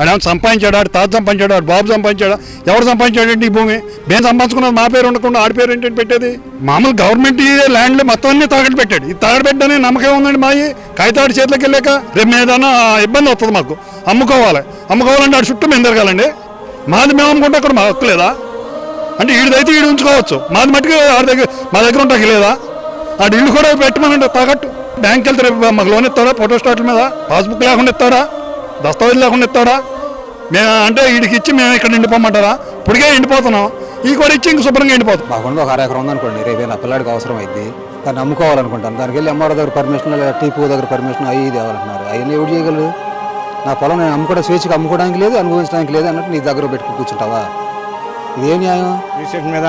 ఆడేమో సంపాదించాడు ఆడు తాత సంపాదించాడు ఆడు బాబు సంపాదించాడు? ఎవరు సంపాదించాడంటే ఈ భూమి? మేము సంపాదించుకున్నది మా పేరు ఉండకుండా ఆడి పేరు ఏంటంటే పెట్టేది? మామూలు గవర్నమెంట్ ల్యాండ్లు మొత్తం అన్ని తాగట్టు పెట్టాడు. ఈ తాగడ పెట్టని నమ్మకం ఉందండి మాయి. కాగితాడు చేతిలోకి వెళ్ళాక రేపు ఏదైనా ఇబ్బంది వస్తుంది మాకు. అమ్ముకోవాలి. అమ్ముకోవాలంటే ఆడు చుట్టూ మేము తిరగాలండి. మాది మేము అమ్ముకుంటే అక్కడ మా హక్కు లేదా? అంటే వీడిదైతే వీడు ఉంచుకోవచ్చు. మాది మట్టుకు ఆడి దగ్గర మా దగ్గర ఉంటాకి లేదా? ఆడు ఇల్లు కూడా పెట్టమనండి తాకట్టు. బ్యాంక్ వెళ్తే రేపు మాకు లోన్ ఇస్తారా ఫోటో స్టాట్ల మీద? పాస్బుక్ లేకుండా ఇస్తారా దస్తావేజ్ లేకుండా ఇస్తాడా? మేము అంటే వీడికి ఇచ్చి మేము ఇక్కడ ఎండిపోమంటారా ఇప్పటికే ఎండిపోతున్నాం ఈ కూడా ఇచ్చి ఇంక శుభ్రంగా ఎండిపోతాం మాకుండా ఒక అర ఎకరం ఉందనుకోండి రేపు నా పిల్లాడికి అవసరం అయింది దాన్ని అమ్ముకోవాలనుకుంటాను. దానికి వెళ్ళి ఎంఆర్ఓ దగ్గర పర్మిషన్ లేదా టీపూ దగ్గర పర్మిషన్ అయ్యి ఇది అవ్వాలంటున్నారు అవన్నీ ఎవడు చేయగలరు నా పొలం నేను అమ్ముకోవడం స్వేచ్ఛగా అమ్ముకోవడానికి లేదు అనుభవించడానికి లేదు అన్నట్టు నీ దగ్గర పెట్టుకు కూర్చుంటావా? ఇదేం న్యాయం? రీసెట్ మీద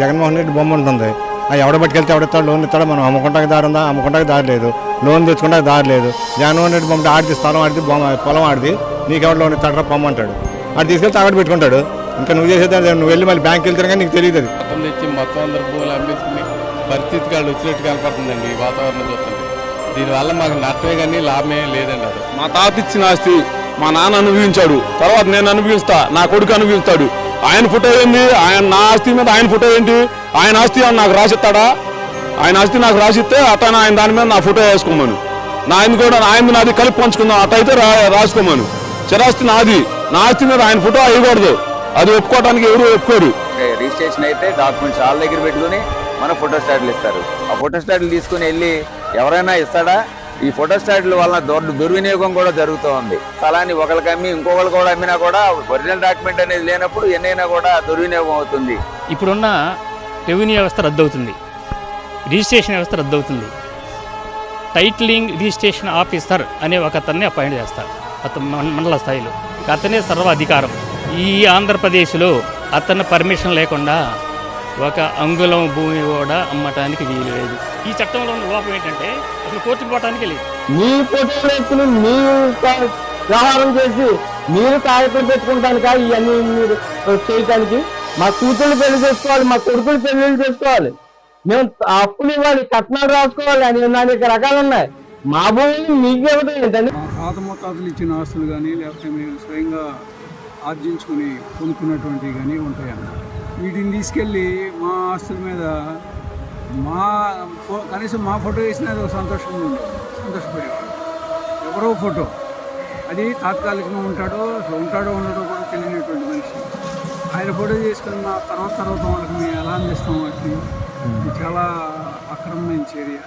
జగన్మోహన్ రెడ్డి బొమ్మ ఉంటుంది. ఆ ఎవడ పట్టుకెళ్తే ఎవడెత్తాడు లోన్ ఇస్తాడో మనం అమ్ముకుంటానికి దారి ఉందా? అమ్ముకుంటానికి దారి లేదు. లోన్ తెచ్చుకుంటానికి దారి లేదు జగన్మోహన్ రెడ్డి బొమ్మ ఆడిది స్థలం ఆడిది బొమ్మ పొలం ఆడిది నీకెవడు లోన్ ఇస్తాడరా పొమ్మంటాడు అది తీసుకెళ్తే తాగడ పెట్టుకుంటాడు. ఇంకా నువ్వు చేసేది. నువ్వు వెళ్ళి మళ్ళీ బ్యాంక్ వెళ్తే కానీ నీకు తెలియదు అది. మొత్తం తెచ్చి మొత్తం అందరు భూములు అమ్మేసుకుని పరిస్థితి కాళ్ళు వచ్చినట్టు కనపడుతుందండి ఈ వాతావరణం చూస్తుంటే. దీనివల్ల మాకు నష్టమే కానీ లాభమే లేదండి అది మా తాత ఇచ్చిన ఆస్తి మా నాన్న అనుభవించాడు. తర్వాత నేను అనుభవిస్తా. నా కొడుకు అనుభవిస్తాడు. ఆయన ఫోటో ఏంది? ఆయన నా ఆస్తి మీద ఆయన ఫోటో ఏంటి? ఆయన ఆస్తి నాకు రాసిస్తాడా? ఆయన ఆస్తి నాకు రాసిస్తే అతను ఆయన దాని మీద నా ఫోటో వేసుకోమను. నా ఆయన కూడా ఆయన నాది కలిపి పంచుకుందాం. అట్ట అయితే రా రాసుకోమను. చిరాస్తి నాది. నా ఆస్తి మీద ఆయన ఫోటో వేయకూడదు. అది ఒప్పుకోవడానికి ఎవరు ఒప్పుకోరు. రిజిస్ట్రేషన్ అయితే డాక్యుమెంట్స్ వాళ్ళ దగ్గర పెట్టుకుని మన ఫోటో స్టాట్లు ఇస్తారు. ఆ ఫోటో స్టాట్లు తీసుకుని వెళ్ళి ఎవరైనా ఇస్తాడా? ఈ ఫోటో స్టాట్ల వలన దుర్- దుర్వినియోగం కూడా జరుగుతూ ఉంది. స్థలాన్ని ఒకరికి అమ్మి ఇంకొకరు కూడా అమ్మినా కూడా ఒరిజినల్ డాక్యుమెంట్ అనేది లేనప్పుడు ఎన్నైనా కూడా దుర్వినియోగం అవుతుంది. ఇప్పుడున్న రెవెన్యూ వ్యవస్థ రద్దవుతుంది. రిజిస్ట్రేషన్ వ్యవస్థ రద్దవుతుంది. టైటిలింగ్ రిజిస్ట్రేషన్ ఆఫీసర్ అనే ఒక అతన్ని అపాయింట్ చేస్తారు. అతను మండల స్థాయిలో. అతనే సర్వాధికారం ఈ ఆంధ్రప్రదేశ్లో అతని పర్మిషన్ లేకుండా ఒక అంగుళం భూమి కూడా అమ్మటానికి వీలు లేదు ఈ చట్టంలో ఉన్న లోపం ఏంటంటే అసలు కోర్టుకు పోవటానికి లేదు. మీ ఫోటోలు మీరు వ్యవహారం చేసి మీరు కాగితం పెట్టుకుంటానిక? ఇవన్నీ మీరు చేయటానికి? మా కూతుళ్ళు పెళ్ళి చేసుకోవాలి మా కొడుకులు పెళ్ళి చేసుకోవాలి. మేము అప్పులు ఇవ్వాలి కట్నాలు రాసుకోవాలి అని అనేక రకాలు ఉన్నాయి. మా భూమి మీకు ఏంటండి తాత ముత్తాతలు ఇచ్చిన ఆస్తులు కానీ లేకపోతే మేము స్వయంగా ఆర్జించుకుని కొనుక్కున్నటువంటివి కానీ ఉంటాయన్న వీటిని తీసుకెళ్ళి మా ఆస్తుల మీద మా ఫో కనీసం మా ఫోటో వేసినది ఒక సంతోషంగా ఉండేది సంతోషపడేవాడు. ఎవరో ఫోటో. అది తాత్కాలికంగా ఉంటాడో ఉంటాడో ఉండడో కూడా తెలియనటువంటి మనిషి. ఆయన ఫోటో చేసుకుని మా తర్వాత తర్వాత వాళ్ళకి మేము ఎలా అందిస్తాం వాటిని చాలా అక్రమమైన చర్య.